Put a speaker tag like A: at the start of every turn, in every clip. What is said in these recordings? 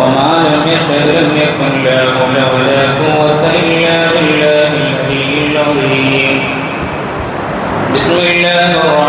A: لم يشهد لم يكن لا حول ولا قوة إلا بالله العلي العظيم. بسم الله الرحمن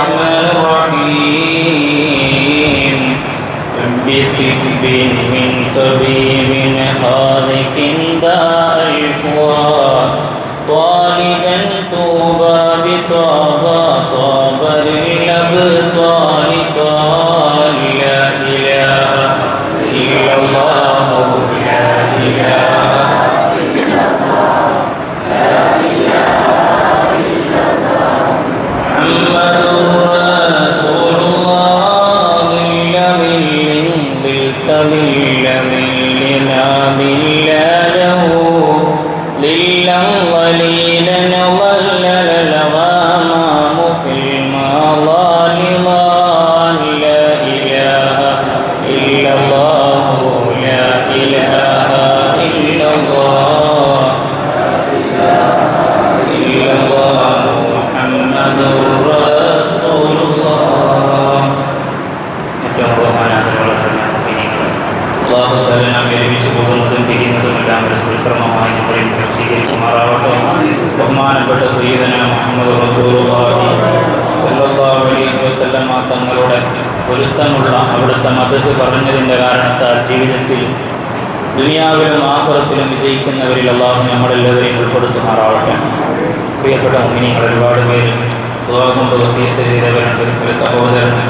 A: കൊണ്ട് വസീയത്ത് ചെയ്തവരുണ്ട്. ഒരു സഹോദരന്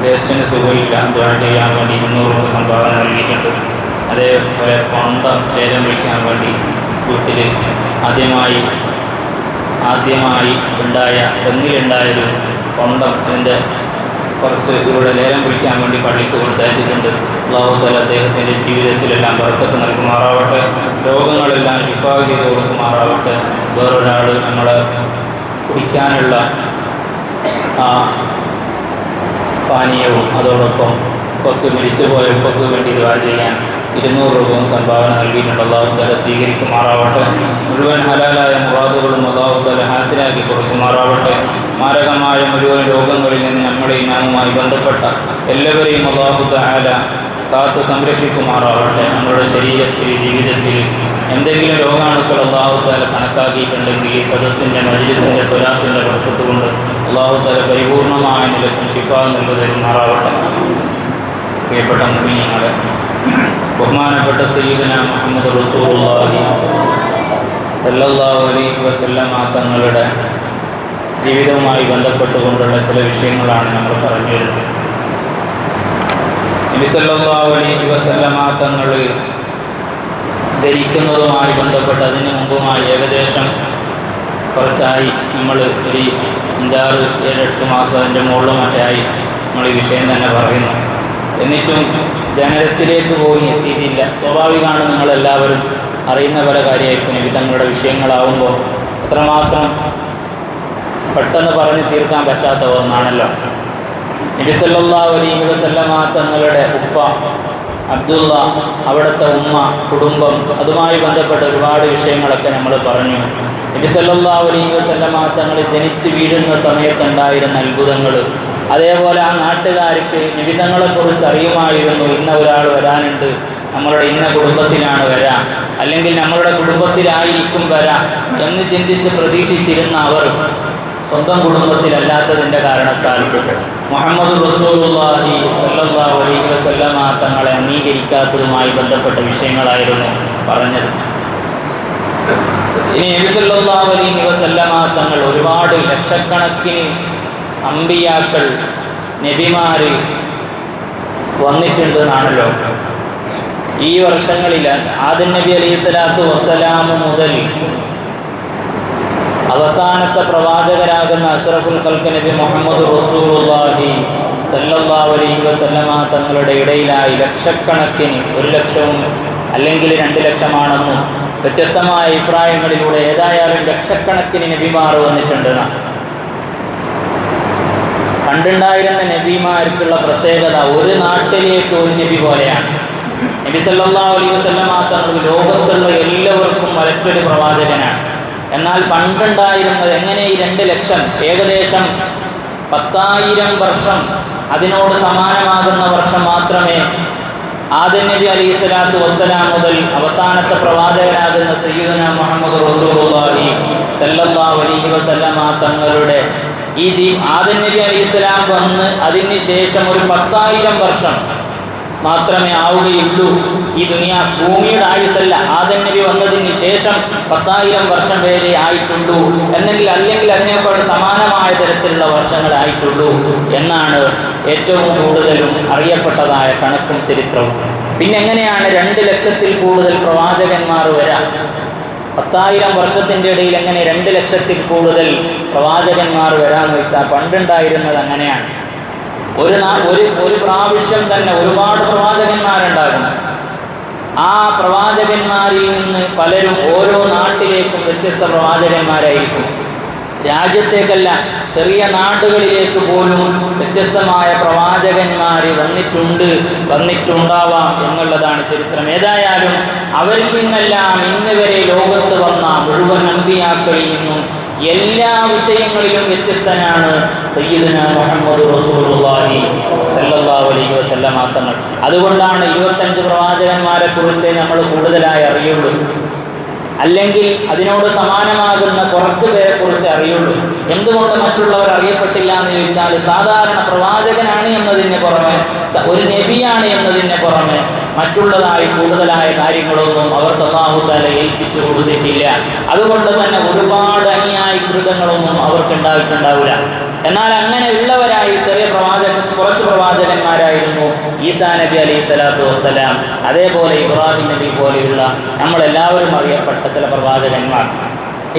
A: ജ്യേഷ്ഠന് സുഖമില്ല. ദ്വാര ചെയ്യാൻ വേണ്ടി മുന്നൂറ് രൂപ സംഭാവന നൽകിയിട്ടുണ്ട്. അതേപോലെ പണ്ടം ലേലം വിളിക്കാൻ വേണ്ടി വീട്ടിൽ ആദ്യമായി ആദ്യമായി ഉണ്ടായ തെങ്ങിലുണ്ടായൊരു പണ്ടം അതിന്റെ കുറച്ച് ഇവിടെ ലേലം വിളിക്കാൻ വേണ്ടി പള്ളിക്ക് കൊടുത്തയച്ചിട്ടുണ്ട്. അള്ളാഹുതല അദ്ദേഹത്തിന്റെ ജീവിതത്തിലെല്ലാം വർക്കത്ത് നൽകുമാറാവട്ടെ. രോഗങ്ങളെല്ലാം ഷിഫാ ചെയ്ത് കൊടുക്കുമാറാവട്ടെ. വേറൊരാൾ നമ്മളെ കുടിക്കാനുള്ള ആ പാനീയവും അതോടൊപ്പം ഉപ്പക്ക് മരിച്ചുപോയ ഉപ്പക്ക് വേണ്ടി ദ്വാര ചെയ്യാൻ ഇരുന്നൂറ് രൂപയും സംഭാവന നൽകിയിട്ടുണ്ട്. അള്ളാഹുത്തല സ്വീകരിക്കുമാറാവട്ടെ. മുഴുവൻ ഹലാലായ മുറാദുകളും അള്ളാഹുത്തല ഹാസിലാക്കി കൊടുക്കുമാറാവട്ടെ. മാരകമായ മുഴുവൻ രോഗങ്ങളിൽ നിന്ന് നമ്മളെ ഇനാമുമായി ബന്ധപ്പെട്ട എല്ലാവരെയും അള്ളാഹുത്താല കാത്ത് സംരക്ഷിക്കുമാറാവട്ടെ. നമ്മുടെ ശരീരത്തിൽ ജീവിതത്തിൽ എന്തെങ്കിലും രോഗാണുക്കൾ അള്ളാഹുത്താല കണക്കാക്കിയിട്ടുണ്ടെങ്കിൽ ഈ സദസ്സിന്റെ മജ്ലിസിന്റെ സ്വലാത്തിന്റെ വർക്കത്ത് കൊണ്ട് തല പരിപൂർണമായ നിലക്കും ശിഫ നൽകി പ്രിയപ്പെട്ട മുമീങ്ങളെ ബഹുമാനപ്പെട്ട സയ്യിദന മുഹമ്മദ് റസൂലുള്ളാഹി സല്ലല്ലാഹു അലൈഹി വസല്ലമ തങ്ങളുടെ ജീവിതവുമായി ബന്ധപ്പെട്ടുകൊണ്ടുള്ള ചില വിഷയങ്ങളാണ് നമ്മൾ പറഞ്ഞു വരുന്നത് നബിസല്ലാഹു അലൈഹി വസല്ലമ തങ്ങൾ ജനിക്കുന്നതുമായി ബന്ധപ്പെട്ട് അതിന് മുമ്പുമായി ഏകദേശം കുറച്ചായി. നമ്മൾ ഒരു അഞ്ചാറ് ഏഴെട്ട് മാസം അതിന്റെ മുകളിലും മറ്റായി നമ്മൾ ഈ വിഷയം തന്നെ പറയുന്നു. എന്നിട്ടും ജനനത്തിലേക്ക് പോയി എത്തിയിട്ടില്ല. സ്വാഭാവികമാണ് നിങ്ങളെല്ലാവരും അറിയുന്ന പല കാര്യമായിരിക്കും നബി തങ്ങളുടെ വിഷയങ്ങളാവുമ്പോൾ. അത്രമാത്രം പെട്ടെന്ന് പറഞ്ഞ് തീർക്കാൻ പറ്റാത്ത ഒന്നാണല്ലോ. നബി ഒരു അലൈഹി വസല്ലമ തങ്ങളുടെ ഉപ്പ അബ്ദുള്ള അവിടുത്തെ ഉമ്മ കുടുംബം അതുമായി ബന്ധപ്പെട്ട ഒരുപാട് വിഷയങ്ങളൊക്കെ നമ്മൾ പറഞ്ഞു. നബി സല്ലാ അലൈഹി വസല്ലമ തങ്ങൾ ജനിച്ച് വീഴുന്ന സമയത്തുണ്ടായിരുന്ന അത്ഭുതങ്ങൾ അതേപോലെ ആ നാട്ടുകാർക്ക് നിബിധങ്ങളെക്കുറിച്ച് അറിയുമായിരുന്നു ഇന്ന ഒരാൾ വരാനുണ്ട് നമ്മളുടെ ഇന്ന കുടുംബത്തിലാണ് വരാ അല്ലെങ്കിൽ നമ്മളുടെ കുടുംബത്തിലായിരിക്കും വരാ എന്ന് ചിന്തിച്ച് പ്രതീക്ഷിച്ചിരുന്ന അവർ സ്വന്തം കുടുംബത്തിലല്ലാത്തതിന്റെ കാരണത്താൽ. മുഹമ്മദ് റസൂലുള്ളാഹി സല്ലല്ലാഹു അലൈഹി വസല്ലമ തങ്ങളെ അംഗീകരിക്കാത്തതുമായി ബന്ധപ്പെട്ട വിഷയങ്ങളായിരുന്നു പറഞ്ഞത്. ഇനി നബി സല്ലല്ലാഹു അലൈഹി വസല്ലമ തങ്ങൾ ഒരുപാട് ലക്ഷക്കണക്കിന് അമ്പിയാക്കൾ നബിമാര് വന്നിട്ടുണ്ട് എന്നാണല്ലോ ഈ വർഷങ്ങളിൽ ആദ്യ നബി അലൈഹി സ്വലാത്തു വസ്സലാം മുതൽ അവസാനത്തെ പ്രവാചകരാകുന്ന അഷറഫുൽ ഖൽക്ക് നബി മുഹമ്മദ് റസൂലുള്ളാഹി സല്ലല്ലാഹു അലൈഹി വസല്ലമ തങ്ങളുടെ ഇടയിലായി ലക്ഷക്കണക്കിന് ഒരു ലക്ഷവും അല്ലെങ്കിൽ രണ്ട് ലക്ഷമാണെന്നും വ്യത്യസ്തമായ അഭിപ്രായങ്ങളിലൂടെ ഏതായാലും ലക്ഷക്കണക്കിന് നബിമാർ വന്നിട്ടുണ്ടെന്നാണ് പണ്ടുണ്ടായിരുന്ന നബിമാർക്കുള്ള പ്രത്യേകത ഒരു നാട്ടിലേക്ക് ഒരു നബി പോലെയാണ്. നബി സല്ലാ അലൈഹി വസല്ലമ തങ്ങൾ ലോകത്തുള്ള എല്ലാവർക്കും മറ്റൊരു പ്രവാചകനാണ്. എന്നാൽ പണ്ടുണ്ടായിരുന്നത് എങ്ങനെ ഈ രണ്ട് ലക്ഷം ഏകദേശം പത്തായിരം വർഷം അതിനോട് സമാനമാകുന്ന വർഷം മാത്രമേ ആദൻ നബി അലൈഹി സ്വലാത്തു വസ്സലാം മുതൽ അവസാനത്തെ പ്രവാചകനാകുന്ന സയ്യിദുന മുഹമ്മദ് റസൂലുള്ളാഹി സല്ലാ അലൈഹി വസല്ലമ തങ്ങളുടെ ഈ ജീ ആദൻ നബി അലൈഹി വന്ന് അതിന് ശേഷം ഒരു പത്തായിരം വർഷം മാത്രമേ ആവുകയുള്ളൂ. ഈ ദുനിയ ഭൂമിയുടെ ആയുസല്ല ആദൻ നബി വന്നതിന് ശേഷം പത്തായിരം വർഷം വരെ ആയിട്ടുള്ളൂ. എന്നെങ്കിൽ അല്ലെങ്കിൽ അതിനേക്കാൾ സമാനമായ തരത്തിലുള്ള വർഷങ്ങളായിട്ടുള്ളൂ എന്നാണ് ഏറ്റവും കൂടുതലും അറിയപ്പെട്ടതായ കണക്കും ചരിത്രവും. പിന്നെ എങ്ങനെയാണ് രണ്ട് ലക്ഷത്തിൽ കൂടുതൽ പ്രവാചകന്മാർ വരാം? പത്തായിരം വർഷത്തിന്റെ ഇടയിൽ എങ്ങനെ രണ്ട് ലക്ഷത്തിൽ കൂടുതൽ പ്രവാചകന്മാർ വരാമെന്ന് വെച്ചാൽ പണ്ടുണ്ടായിരുന്നത് അങ്ങനെയാണ്. ഒരു ഒരു ഒരു പ്രാവശ്യം തന്നെ ഒരുപാട് പ്രവാചകന്മാരുണ്ടാകും. ആ പ്രവാചകന്മാരിൽ നിന്ന് പലരും ഓരോ നാട്ടിലേക്കും വ്യത്യസ്ത പ്രവാചകന്മാരായിരിക്കും. രാജ്യത്തേക്കല്ല ചെറിയ നാടുകളിലേക്ക് പോലും വ്യത്യസ്തമായ പ്രവാചകന്മാർ വന്നിട്ടുണ്ട് വന്നിട്ടുണ്ടാവാം എന്നുള്ളതാണ് ചരിത്രം. ഏതായാലും അവരിൽ നിന്നെല്ലാം ഇന്നുവരെ ലോകത്ത് വന്ന മുഴുവൻ അമ്പിയാക്കളിൽ നിന്നും എല്ലാ വിഷയങ്ങളിലും വ്യത്യസ്തനാണ് സയ്യിദുന മുഹമ്മദ് റസൂലുള്ളാഹി സല്ലല്ലാഹു അലൈഹി വസല്ലമ തങ്ങൾ. അതുകൊണ്ടാണ് ഇരുപത്തഞ്ച് പ്രവാചകന്മാരെ കുറിച്ച് നമ്മൾ കൂടുതലായി അറിയുള്ളൂ. അല്ലെങ്കിൽ അതിനോട് സമാനമാകുന്ന കുറച്ച് പേരെ കുറിച്ച് അറിയുള്ളൂ. എന്തുകൊണ്ട് മറ്റുള്ളവർ അറിയപ്പെട്ടില്ല എന്ന് ചോദിച്ചാൽ സാധാരണ പ്രവാചകനാണ് എന്നതിന് പുറമെ ഒരു നബിയാണ് എന്നതിന് പുറമെ മറ്റുള്ളതായി കൂടുതലായ കാര്യങ്ങളൊന്നും അവർക്ക് അള്ളാഹുത്താല ഏൽപ്പിച്ചു കൊടുത്തിട്ടില്ല. അതുകൊണ്ട് തന്നെ ഒരുപാട് അനുയായി കൃതങ്ങളൊന്നും അവർക്ക് ഉണ്ടായിട്ടുണ്ടാവില്ല. എന്നാൽ അങ്ങനെ ഉള്ളവരായി ചെറിയ പ്രവാചക കുറച്ച് പ്രവാചകന്മാരായിരുന്നു. ഈസാ നബി അലൈഹി സ്വലാത്തു വസ്സലാം. അതേപോലെ ഇബ്രാഹിം നബി പോലെയുള്ള നമ്മളെല്ലാവരും അറിയപ്പെട്ട ചില പ്രവാചകന്മാർ.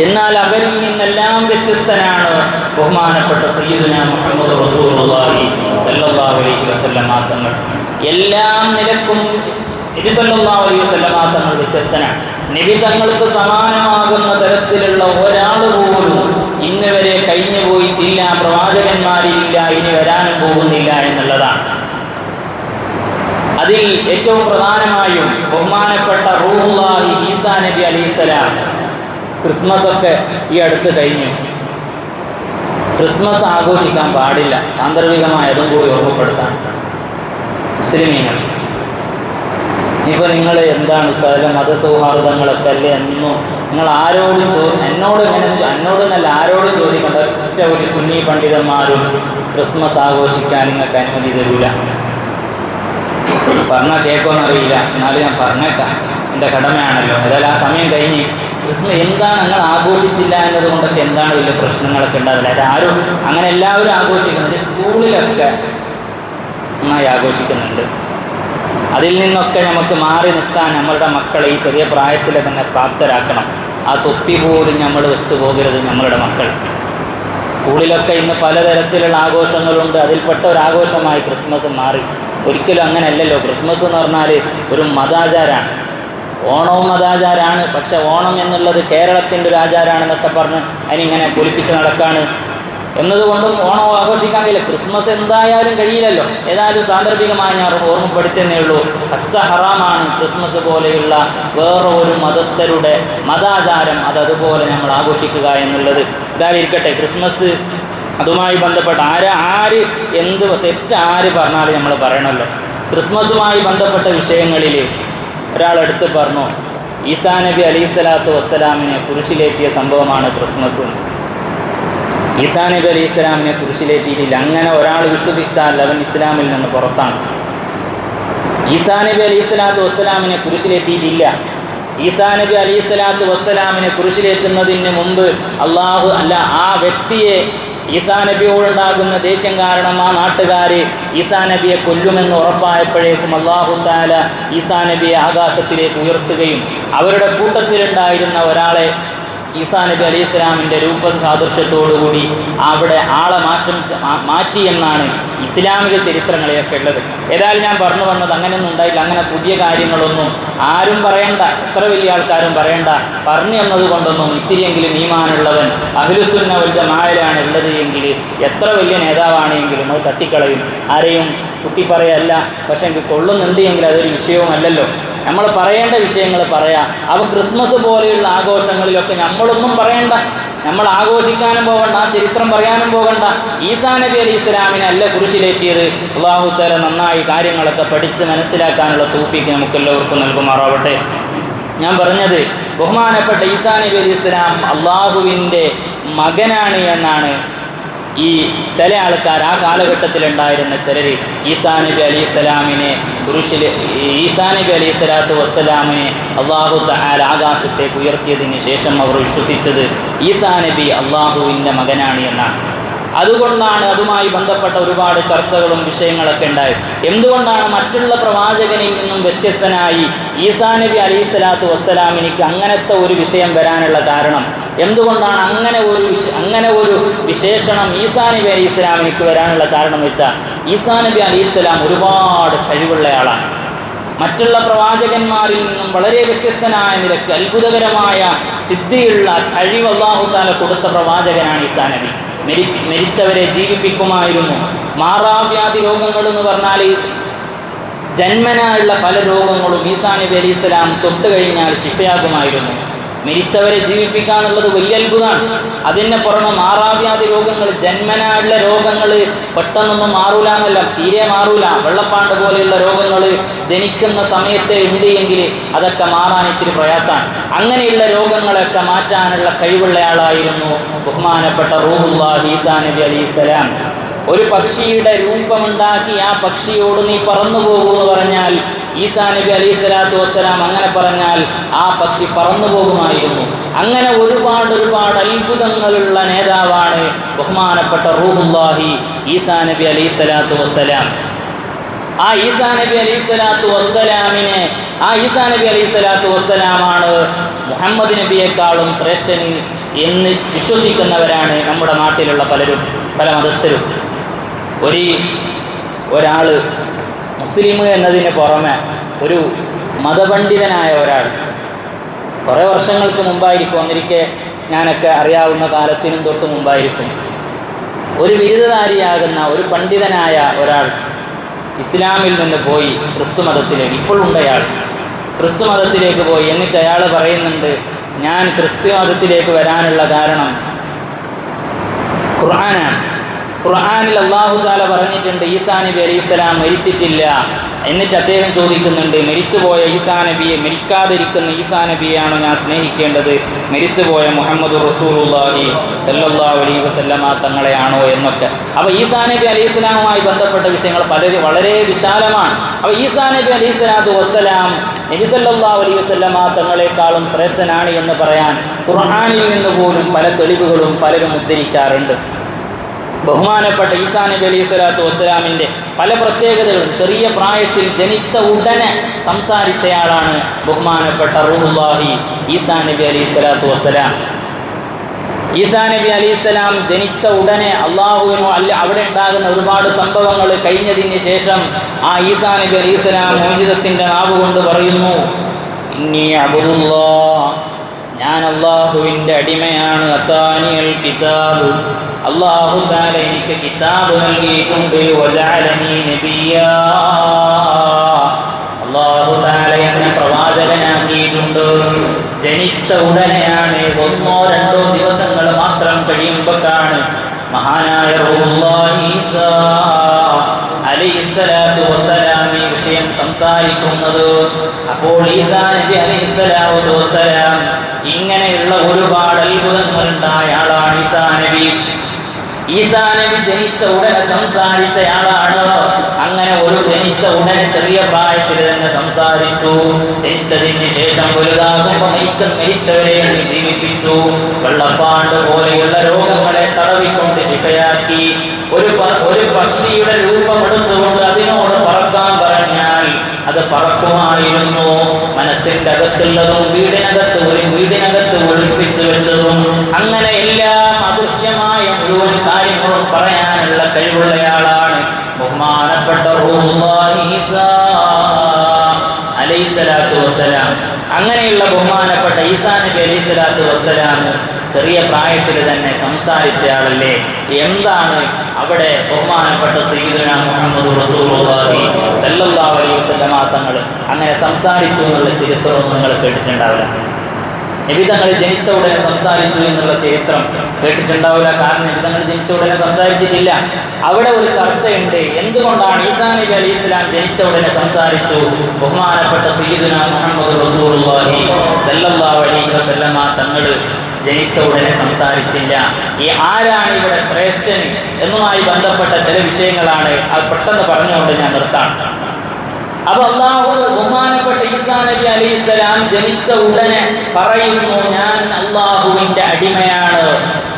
A: എന്നാൽ അവരിൽ നിന്നെല്ലാം വ്യത്യസ്തനാണ് ബഹുമാനപ്പെട്ട സയ്യിദുന മുഹമ്മദ് റസൂലുള്ളാഹി സല്ലല്ലാഹു അലൈഹി തങ്ങൾ എല്ലാം നിലക്കും നബി സല്ലാ അലൈഹി വസല്ലം തങ്ങൾ വ്യത്യസ്തനാണ്. നബി തങ്ങൾക്ക് സമാനമാകുന്ന തരത്തിലുള്ള ഒരാൾ പോലും ഇന്ന് വരെ കഴിഞ്ഞു പോയിട്ടില്ല പ്രവാചകന്മാരില്ല ഇനി വരാനും പോകുന്നില്ല എന്നുള്ളതാണ് അതിൽ ഏറ്റവും പ്രധാനമായും ഈസാ നബി അലൈഹിസ്സലാം ക്രിസ്മസ് ഒക്കെ ഈ അടുത്ത് കഴിഞ്ഞു. ക്രിസ്മസ് ആഘോഷിക്കാൻ പാടില്ല. സാന്ദർഭികമായ അതും കൂടി ഓർമ്മപ്പെടുത്താൻ. മുസ്ലിമീങ്ങൾ ഇപ്പോൾ നിങ്ങൾ എന്താണ് സ്ഥലം മതസൗഹാർദ്ദങ്ങളൊക്കെ അല്ലേ? എന്നും നിങ്ങൾ ആരോടും ചോ എന്നോട് എന്നോട് നല്ല ആരോടും ചോദിക്കേണ്ട ഒറ്റ ഒരു സുന്നി പണ്ഡിതന്മാരും ക്രിസ്മസ് ആഘോഷിക്കാൻ നിങ്ങൾക്ക് അനുമതി തരൂല. പറഞ്ഞാൽ കേൾക്കുമെന്നറിയില്ല എന്നാലും ഞാൻ പറഞ്ഞേക്കാം. എന്റെ കടമയാണല്ലോ. ഏതായാലും ആ സമയം കഴിഞ്ഞ് ക്രിസ്മസ് എന്താണ് ഞങ്ങൾ ആഘോഷിച്ചില്ല എന്നത് കൊണ്ടൊക്കെ എന്താണ് വലിയ പ്രശ്നങ്ങളൊക്കെ ഉണ്ടാവില്ല അത് ആരും അങ്ങനെ എല്ലാവരും ആഘോഷിക്കുന്നുണ്ട് സ്കൂളിലൊക്കെ നന്നായി ആഘോഷിക്കുന്നുണ്ട്. അതിൽ നിന്നൊക്കെ നമുക്ക് മാറി നിൽക്കാൻ നമ്മളുടെ മക്കളെ ഈ ചെറിയ പ്രായത്തിൽ തന്നെ പ്രാപ്തരാക്കണം. ആ തൊപ്പി പോലും നമ്മൾ വെച്ച് പോകരുത് നമ്മളുടെ മക്കൾ. സ്കൂളിലൊക്കെ ഇന്ന് പലതരത്തിലുള്ള ആഘോഷങ്ങളുണ്ട്. അതിൽപ്പെട്ട ഒരു ആഘോഷമായി ക്രിസ്മസ് മാറി. ഒരിക്കലും അങ്ങനെയല്ലല്ലോ. ക്രിസ്മസ് എന്ന് പറഞ്ഞാൽ ഒരു മതാചാരമാണ് ഓണവും അതാചാരമാണ് പക്ഷെ ഓണം എന്നുള്ളത് കേരളത്തിന്റെ ഒരു ആചാരമാണെന്നൊക്കെ പറഞ്ഞ് അതിനിങ്ങനെ പൊലിപ്പിച്ച് നടക്കാണ്. എന്നതുകൊണ്ടും ഓണം ആഘോഷിക്കാൻ കഴിയില്ല. ക്രിസ്മസ് എന്തായാലും കഴിയില്ലല്ലോ. ഏതായാലും സാന്ദർഭികമായി ഞാൻ ഓർമ്മപ്പെടുത്തുന്നേ ഉള്ളൂ. പച്ച ഹറാമാണ് ക്രിസ്മസ് പോലെയുള്ള വേറെ ഒരു മതസ്ഥരുടെ മതാചാരം അത് അതുപോലെ നമ്മൾ ആഘോഷിക്കുക എന്നുള്ളത്. ഇരിക്കട്ടെ. ക്രിസ്മസ് അതുമായി ബന്ധപ്പെട്ട് ആര് ആര് എന്ത് തെറ്റ് ആര് പറഞ്ഞാലും നമ്മൾ പറയണമല്ലോ. ക്രിസ്മസുമായി ബന്ധപ്പെട്ട വിഷയങ്ങളിൽ ഒരാളെടുത്ത് പറഞ്ഞു ഈസാ നബി അലൈഹി സ്വലാത്തു വസ്സലാമിനെ കുരിശിലേറ്റിയ സംഭവമാണ് ക്രിസ്മസ്. ഈസാ നബി അലൈഹി ഇസ്ലാമിനെ കുരിശിലേറ്റിയിട്ടില്ല. അങ്ങനെ ഒരാൾ വിശ്വസിച്ചാൽ അവൻ ഇസ്ലാമിൽ നിന്ന് പുറത്താണ്. ഈസാ നബി അലൈഹി സ്വലാത്തു വസ്സലാമിനെ കുരിശിലേറ്റിയിട്ടില്ല. ഈസാ നബി അലൈഹി സ്വലാത്തു വസ്സലാമിനെ കുരിശിലേറ്റുന്നതിന് മുമ്പ് അള്ളാഹു അല്ല ആ വ്യക്തിയെ ഈസാ നബിയോടുണ്ടാകുന്ന ദേഷ്യം കാരണം ആ നാട്ടുകാർ ഈസാ നബിയെ കൊല്ലുമെന്ന് ഉറപ്പായപ്പോഴേക്കും അള്ളാഹു താല ഈസാ നബിയെ ആകാശത്തിലേക്ക് ഉയർത്തുകയും അവരുടെ കൂട്ടത്തിലുണ്ടായിരുന്ന ഒരാളെ ഈസാ നബി അലൈഹി ഇസ്ലാമിന്റെ രൂപ സാദൃശ്യത്തോടുകൂടി അവിടെ ആളെ മാറ്റം മാറ്റി എന്നാണ് ഇസ്ലാമിക ചരിത്രങ്ങളെയൊക്കെ ഉള്ളത്. ഏതായാലും ഞാൻ പറഞ്ഞു വന്നത് അങ്ങനെയൊന്നും ഉണ്ടായില്ല. അങ്ങനെ പുതിയ കാര്യങ്ങളൊന്നും ആരും പറയണ്ട. എത്ര വലിയ ആൾക്കാരും പറയണ്ട. പറഞ്ഞു എന്നത് കൊണ്ടൊന്നും ഇത്തിരിയെങ്കിലും ഈമാനുള്ളവൻ അഖിലുസുന്ന വൽ ജമാഅയിലാണ് ഉള്ളത് എങ്കിൽ എത്ര വലിയ നേതാവാണെങ്കിലും അത് തട്ടിക്കളയും. ആരെയും കുത്തി പറയല്ല. പക്ഷേ എങ്കിൽ കൊള്ളുന്നുണ്ട് എങ്കിൽ അതൊരു വിഷയവുമല്ലല്ലോ. നമ്മൾ പറയേണ്ട വിഷയങ്ങൾ പറയാം. അവ ക്രിസ്മസ് പോലെയുള്ള ആഘോഷങ്ങളിലൊക്കെ നമ്മളൊന്നും പറയണ്ട. നമ്മൾ ആഘോഷിക്കാനും പോകണ്ട ആ ചരിത്രം പറയാനും പോകണ്ട. ഈസാ നബി അലി ഇസ്ലാമിനെ അല്ല കുരിശിലേറ്റിയത്. അള്ളാഹുത്തല നന്നായി കാര്യങ്ങളൊക്കെ പഠിച്ച് മനസ്സിലാക്കാനുള്ള തൂഫിക്ക് നമുക്കെല്ലാവർക്കും നൽകുമാറാവട്ടെ. ഞാൻ പറഞ്ഞത് ബഹുമാനപ്പെട്ട ഈസാ നബി അലി ഇസ്ലാം അള്ളാഹുവിന്റെ മകനാണ് എന്നാണ്. ഈ ചില ആൾക്കാർ ആ കാലഘട്ടത്തിലുണ്ടായിരുന്ന ചിലർ ഈസാ നബി അലി സ്വലാമിനെ പുരുഷിൽ ഈസാ നബി അലി സ്വലാത്തു വസ്സലാമിനെ അള്ളാഹു താൽ ആകാശത്തേക്ക് ഉയർത്തിയതിന് ശേഷം അവർ വിശ്വസിച്ചത് ഈസാ നബി അള്ളാഹുവിന്റെ മകനാണ് എന്നാണ്. അതുകൊണ്ടാണ് അതുമായി ബന്ധപ്പെട്ട ഒരുപാട് ചർച്ചകളും വിഷയങ്ങളൊക്കെ ഉണ്ടായത്. എന്തുകൊണ്ടാണ് മറ്റുള്ള പ്രവാചകനിൽ നിന്നും വ്യത്യസ്തനായി ഈസാ നബി അലി സ്വലാത്തു വസ്സലാമിനിക്ക് അങ്ങനത്തെ ഒരു വിഷയം വരാനുള്ള കാരണം? എന്തുകൊണ്ടാണ് അങ്ങനെ ഒരു അങ്ങനെ ഒരു വിശേഷണം ഈസാ നബി അലൈഹി സ്വലാമിനിക്ക് വരാനുള്ള കാരണം വെച്ചാൽ ഈസാ നബി അലി ഇസ്ലാം ഒരുപാട് കഴിവുള്ള ആളാണ്. മറ്റുള്ള പ്രവാചകന്മാരിൽ നിന്നും വളരെ വ്യത്യസ്തനായ നിലയ്ക്ക് അത്ഭുതകരമായ സിദ്ധിയുള്ള കഴിവ് അള്ളാഹുത്താല കൊടുത്ത പ്രവാചകനാണ് ഈസാ നബി. മെരി മരിച്ചവരെ ജീവിപ്പിക്കുമായിരുന്നു. മാറാവ്യാധി രോഗങ്ങൾ എന്ന് പറഞ്ഞാൽ ജന്മനായുള്ള പല രോഗങ്ങളും ഈസാ നബി അലി ഇസ്ലാം തൊട്ട് കഴിഞ്ഞാൽ ശിഫയാകുമായിരുന്നു. മരിച്ചവരെ ജീവിപ്പിക്കുക എന്നുള്ളത് വലിയ അത്ഭുതമാണ്. അതിന് പുറമെ മാറാവ്യാധി രോഗങ്ങൾ ജന്മനായുള്ള രോഗങ്ങൾ പെട്ടെന്നൊന്നും മാറൂല എന്നല്ല തീരെ മാറൂല. വെള്ളപ്പാണ്ട് പോലെയുള്ള രോഗങ്ങൾ ജനിക്കുന്ന സമയത്തെ ഉണ്ട് എങ്കിൽ അതൊക്കെ മാറാൻ ഇത്തിരി പ്രയാസമാണ്. അങ്ങനെയുള്ള രോഗങ്ങളൊക്കെ മാറ്റാനുള്ള കഴിവുള്ളയാളായിരുന്നു ബഹുമാനപ്പെട്ട റൂഹുല്ലാഹ് ഈസാ നബി അലൈഹി സ്വലാം. ഒരു പക്ഷിയുടെ രൂപമുണ്ടാക്കി ആ പക്ഷിയോട് നീ പറന്നു പോകൂ എന്ന് പറഞ്ഞാൽ ഈസാ നബി അലൈഹി സ്വലാത്തു വസ്സലാം അങ്ങനെ പറഞ്ഞാൽ ആ പക്ഷി പറന്നു പോകുമായിരുന്നു. അങ്ങനെ ഒരുപാട് ഒരുപാട് അത്ഭുതങ്ങളുള്ള നേതാവാണ് ബഹുമാനപ്പെട്ട റൂഹുല്ലാഹി ഈസാ നബി അലൈഹി സ്വലാത്തു വസ്സലാം. ആ ഈസാ നബി അലൈഹി സ്വലാത്തു വസ്സലാമിനെ ആ ഈസാ നബി അലൈഹി സ്വലാത്തു വസ്സലാമാണ് മുഹമ്മദ് നബിയെക്കാളും ശ്രേഷ്ഠന് എന്ന് വിശ്വസിക്കുന്നവരാണ് നമ്മുടെ നാട്ടിലുള്ള പലരും പല മതസ്ഥരും. ഒരു ഒരാൾ മുസ്ലിം എന്നതിന് പുറമെ ഒരു മതപണ്ഡിതനായ ഒരാൾ. കുറേ വർഷങ്ങൾക്ക് മുമ്പായിരിക്കും ഒന്നിരിക്കെ ഞാനൊക്കെ അറിയാവുന്ന കാലത്തിനും തൊട്ട് മുമ്പായിരിക്കും. ഒരു ബിരുദധാരിയാകുന്ന ഒരു പണ്ഡിതനായ ഒരാൾ ഇസ്ലാമിൽ നിന്ന് പോയി ക്രിസ്തു മതത്തിലേക്ക് ഇപ്പോഴുണ്ട് ക്രിസ്തു മതത്തിലേക്ക് പോയി എന്നിട്ട് അയാൾ പറയുന്നുണ്ട് ഞാൻ ക്രിസ്തു മതത്തിലേക്ക് വരാനുള്ള കാരണം ഖുർആനാണ്. ഖുർആനിൽ അള്ളാഹു താല പറഞ്ഞിട്ടുണ്ട് ഈസാ നബി അലൈഹി മരിച്ചിട്ടില്ല. എന്നിട്ട് അദ്ദേഹം ചോദിക്കുന്നുണ്ട് മരിച്ചുപോയ ഈസാ നബിയെ മരിക്കാതിരിക്കുന്ന ഈസാ നബിയാണോ ഞാൻ സ്നേഹിക്കേണ്ടത്? മരിച്ചുപോയ മുഹമ്മദ് റസൂലുള്ളാഹി സല്ലാ അലൈഹി വസല്ലമ തങ്ങളെയാണോ എന്നൊക്കെ. അപ്പോൾ ഈസാ നബി അലൈഹി സ്വലാമുമായി ബന്ധപ്പെട്ട വിഷയങ്ങൾ പലരും വളരെ വിശാലമാണ്. അപ്പോൾ ഈസാ നബി അലൈഹി സ്വലാത്തു വസ്സലാം നബി സല്ലാ അലൈഹി വസല്ലമ തങ്ങളെക്കാളും ശ്രേഷ്ഠനാണ് എന്ന് പറയാൻ ഖുർആാനിൽ നിന്ന് പോലും പല തെളിവുകളും പലരും ഉദ്ധരിക്കാറുണ്ട്. ബഹുമാനപ്പെട്ട ഈസാ നബി അലൈഹി സ്വലാത്തു വസ്സലാമിന്റെ പല പ്രത്യേകതകളും ചെറിയ പ്രായത്തിൽ ജനിച്ച ഉടനെ സംസാരിച്ചയാളാണ് ബഹുമാനപ്പെട്ട റൂഹുല്ലാഹി ഈസാ നബി അലൈഹി സ്വലാത്തു വസ്സലാം. ഈസാ നബി അലൈഹി സ്വലാം ജനിച്ച ഉടനെ അള്ളാഹുവിനോ അല്ല അവിടെ ഉണ്ടാകുന്ന ഒരുപാട് സംഭവങ്ങൾ കഴിഞ്ഞതിന് ശേഷം ആ ഈസാ നബി അലൈഹി സ്വലാം മോചിതത്തിന്റെ നാവ് കൊണ്ട് പറയുന്നു ഇന്നി അബുദുല്ലാ ഞാൻ അള്ളാഹുവിന്റെ അടിമയാണ് അത്താനിയൽ കിതാബ്. അള്ളാഹു താല എനിക്ക് കിതാബ് നൽകിയിട്ടുണ്ട് അള്ളാഹു താല എന്നെ പ്രവാചകനാക്കിയിട്ടുണ്ട്. ജനിച്ച ഉടനെയാണ് ഒന്നോ രണ്ടോ ദിവസങ്ങൾ മാത്രം കഴിയുമ്പോഴാണ് മഹാനായ അലൈഹിസ്സലാത്തു വസ്സലാം ഈ വിഷയം സംസാരിക്കുന്നത്. അപ്പോൾ ഈസാ നബി അലൈഹിസ്സലാത്തു വസ്സലാം ഇങ്ങനെയുള്ള ഒരുപാട് അത്ഭുതങ്ങളുണ്ടായ ആളാണ് ഈസാ നബി. ഈസാ ജനിച്ച ഉടനെ സംസാരിച്ചയാളാണ് അങ്ങനെ ഒരു ജനിച്ച ഉടനെ ചെറിയ പ്രായത്തിൽ തന്നെ സംസാരിച്ചു. ജനിച്ചതിന് ശേഷം വലുതാകുമ്പോൾ മരിക്കും മരിച്ചവരെ ജീവിപ്പിച്ചു. വെള്ളപ്പാണ്ട് പോലെയുള്ള രോഗങ്ങളെ തടവിക്കൊണ്ട് ശിഖയാക്കി ഒരു ഒരു പക്ഷിയുടെ രൂപമെടുത്തുകൊണ്ട് അതിനോട് പറക്കാൻ പറഞ്ഞാൽ അത് പറക്കുമായിരുന്നു. മനസ്സിന്റെ അകത്തുള്ളതും വീടിനകത്ത് ഒരു ഒളിപ്പിച്ചു വെച്ചതും അങ്ങനെ എല്ലാ അദൃശ്യമായ മുഴുവൻ കാര്യങ്ങളും പറയാനുള്ള കഴിവുള്ളയാളാണ് ബഹുമാനപ്പെട്ട അങ്ങനെയുള്ള ബഹുമാനപ്പെട്ട ഈസാ നബി അലൈഹിസ്സലാത്തു വസ്സലാം ചെറിയ പ്രായത്തിൽ തന്നെ സംസാരിച്ചയാളല്ലേ എന്താണ് അവിടെ ബഹുമാനപ്പെട്ട സയ്യിദുന മുഹമ്മദ് അലൈഹി വസല്ലമ തങ്ങൾ അങ്ങനെ സംസാരിച്ചു എന്നുള്ള ചരിത്രമൊന്നും നിങ്ങൾ കേട്ടിട്ടുണ്ടാവില്ല. നിബിതങ്ങൾ ജനിച്ച ഉടനെ സംസാരിച്ചു എന്നുള്ള ചരിത്രം കേട്ടിട്ടുണ്ടാവില്ല. കാരണം നിബിതങ്ങൾ ജനിച്ച ഉടനെ സംസാരിച്ചിട്ടില്ല. അവിടെ ഒരു ചർച്ചയുണ്ട്. എന്തുകൊണ്ടാണ് ഈസാ നബി അലി ഇസ്ലാം ജനിച്ച ഉടനെ സംസാരിച്ചു? ബഹുമാനപ്പെട്ട സീദുന മുഹമ്മദ് റസൂലുള്ളാഹി സല്ലല്ലാഹു അലൈഹി വസല്ലമ തങ്ങൾ ജനിച്ച ഉടനെ സംസാരിച്ചില്ല. ഈ ആരാണ് ഇവിടെ ശ്രേഷ്ഠൻ എന്നുമായി ബന്ധപ്പെട്ട ചില വിഷയങ്ങളാണ്. അത് പെട്ടെന്ന് പറഞ്ഞുകൊണ്ട് ഞാൻ നിർത്താം. അപ്പൊ അള്ളാഹു ബഹുമാനപ്പെട്ട ഈസാ നബി അലൈഹി സ്വലാം ജനിച്ച ഉടനെ പറയുന്നു ഞാൻ അള്ളാഹുവിന്റെ അടിമയാണ്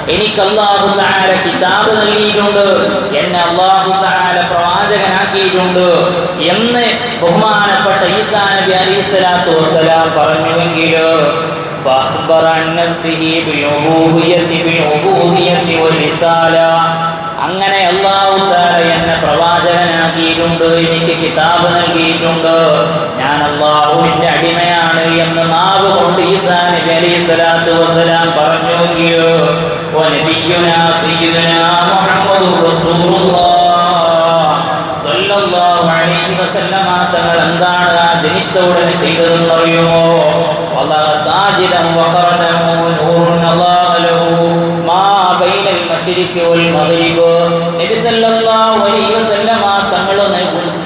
A: എനിക്ക് അള്ളാഹു താല കിതാബ് നൽകിയിട്ടുണ്ട് എന്നെ അള്ളാഹു താല പ്രവാചകനാക്കിയിട്ടുണ്ട് എന്ന് ബഹുമാനപ്പെട്ട ഈസാ നബി അലൈഹി സ്വലാത്തു വസ്സലാം പറഞ്ഞുവെങ്കിലോ فأخبر عن نفسه بالعبودية بالعبودية والرسالة അങ്ങനെ അള്ളാഹു താല എന്നെ പ്രവാചകനാക്കിയിട്ടുണ്ട് എനിക്ക് കിതാബ് നൽകിയിട്ടുണ്ട് ഞാൻ അള്ളാഹുവിന്റെ അടിമയാണ് എന്ന് നാവ് കൊണ്ട് ഈസാ നബി അലൈഹി സ്വലാത്തു വസ്സലാം പറഞ്ഞുവെങ്കിലോ وَنَبِيُّنَا سَيِّدُنَا مُحَمَّدٌ رَسُولُ اللَّهِ സല്ലല്ലാഹു അലൈഹി വസല്ലമ തങ്ങൾ എന്താണ് ആ ജനിച്ച ഉടനെ ചെയ്തതെന്ന് അറിയുമോ വലാ സാജിദൻ വഖറജ നൂറുൻ അല്ലാഹു ലഹു മാ ബൈനൽ മശ്രിഖി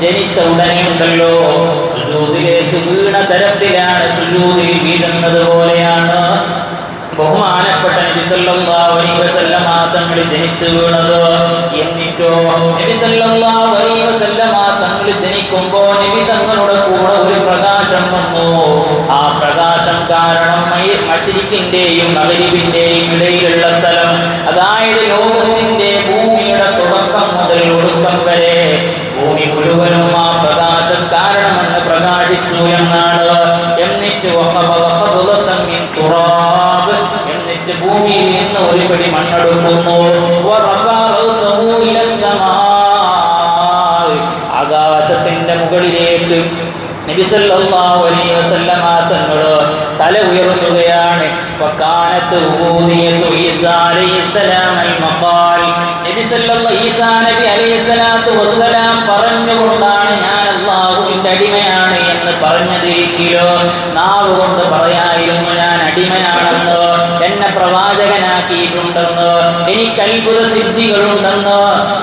A: ജനിച്ച ഉടനെ ഉണ്ടല്ലോ സുജൂതിലേക്ക് വീണ തരത്തിലാണ് സുജൂതിൽ വീഴുന്നത് പോലെയാണ്. ബഹുമാനപ്പെട്ട നബി സല്ലല്ലാഹു അലൈഹി വസല്ലമ തങ്ങൾ ജനിച്ചു വീണത്. എന്നിട്ടോ നബി സല്ലല്ലാഹു അലൈഹി വസല്ലമ തങ്ങൾ ജനിക്കുമ്പോൾ നബി തങ്ങളുടെ കൂടെ ഒരു പ്രകാശം വന്നു. ആ പ്രകാശം കാരണം മഷിരിക്കിന്റെയും മകരിവിന്റെയും ഇടയിലുള്ള സ്ഥലം അതായത് ലോകത്തിന്റെ ഭൂമിയുടെ തുടക്കം മുതൽ ഒടുക്കം വരെ മുഴുവനും ആ പ്രകാശം കാരണമെന്ന് പ്രകാശിച്ചു എന്നാണ്. എന്നിട്ട് തുറാബ്. എന്നിട്ട് ഭൂമിയിൽ നിന്ന് ഒരു പിടി മണ്ണെടുക്കുന്നു. ആകാശത്തിന്റെ മുകളിലേക്ക് നബി സല്ലല്ലാഹു അലൈഹി വസല്ലമ തല ഉയർത്തുകയാണ്. ഈസാ അലൈഹിസ്സലാം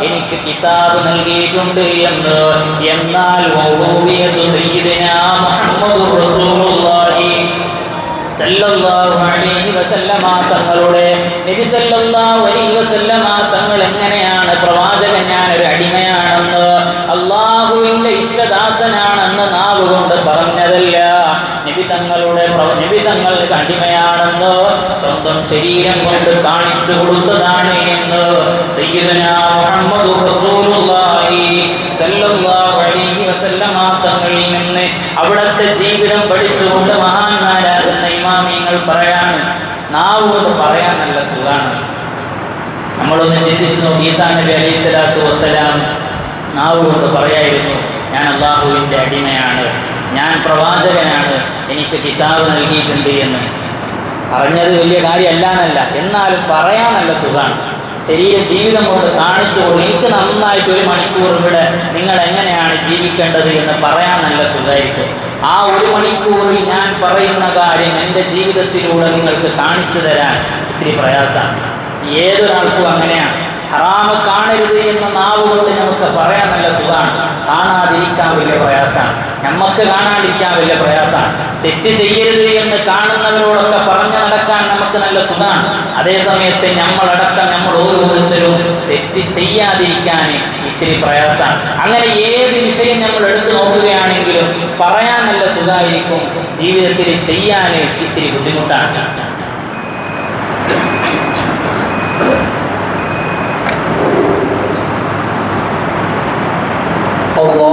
A: എനിക്ക് കിതാബ് നൽകിയിട്ടുണ്ട് എന്ന്. എന്നാൽ തങ്ങളുടെ തങ്ങൾ എങ്ങനെയാണ് പ്രവാചകൻ ഞാൻ ഒരു അടിമയാണെന്ന് അള്ളാഹുവിന്റെ ഇഷ്ടദാസനാണെന്ന് നാവ് കൊണ്ട് പറഞ്ഞതല്ല. നബി തങ്ങളുടെ നബി തങ്ങൾക്ക് അടിമയാണെന്ന് സ്വന്തം ശരീരം കൊണ്ട് കാണിച്ചു കൊടുത്തതാണ് എന്ന് സയ്യിദുനാ ജീവിതം പഠിച്ചുകൊണ്ട് മഹാന്മാരാകുന്ന ഇമാമിയങ്ങൾ പറയാണ് നാവ് കൊണ്ട് പറയാൻ നല്ല സുഖമാണ് നമ്മളൊന്ന് ചിന്തിച്ചു നോക്കി ഈസാ നബി അലൈഹി സ്വലാത്തു വസ്സലാം നാവ് കൊണ്ട് പറയായിരുന്നു ഞാൻ അള്ളാഹുവിന്റെ അടിമയാണ് ഞാൻ പ്രവാചകനാണ് എനിക്ക് കിതാബ് നൽകിയിട്ടുണ്ട് എന്ന്. പറഞ്ഞത് വലിയ കാര്യമല്ല എന്നല്ല എന്നാലും പറയാൻ നല്ല സുഖമാണ് ശരീര ജീവിതം കൊണ്ട് കാണിച്ചു കൊണ്ട് എനിക്ക് നന്നായിട്ട് ഒരു മണിക്കൂർ ഇവിടെ നിങ്ങൾ എങ്ങനെയാണ് ജീവിക്കേണ്ടത്? എന്ന് പറയാൻ നല്ല സുഖമായിരിക്കും ആ ഒരു മണിക്കൂറിൽ ഞാൻ പറയുന്ന കാര്യം എന്റെ ജീവിതത്തിലൂടെ നിങ്ങൾക്ക് കാണിച്ചു തരാൻ ഇത്തിരി പ്രയാസമാണ്. ഏതൊരാൾക്കും അങ്ങനെയാണ്. ഹറാമ് കാണരുത് എന്ന നാവ് കൊണ്ട് നമുക്ക് പറയാൻ നല്ല സുഖമാണ്. കാണാതിരിക്കാൻ വലിയ പ്രയാസമാണ്. നമുക്ക് കാണാതിരിക്കാൻ വലിയ പ്രയാസമാണ്. തെറ്റ് ചെയ്യരുത് എന്ന് കാണുന്നവരോടൊക്കെ പറഞ്ഞു നടക്കാൻ നമുക്ക് നല്ല സുഖമാണ്. അതേസമയത്ത് നമ്മളടക്കം നമ്മൾ ഓരോരുത്തരും തെറ്റ് ചെയ്യാതിരിക്കാൻ ഇത്തിരി പ്രയാസമാണ്. അങ്ങനെ ഏത് വിഷയം നമ്മൾ എടുത്തു നോക്കുകയാണെങ്കിലും പറയാൻ നല്ല സുഖമായിരിക്കും. ജീവിതത്തിൽ ചെയ്യാൻ ഇത്തിരി ബുദ്ധിമുട്ടാണ്. Allah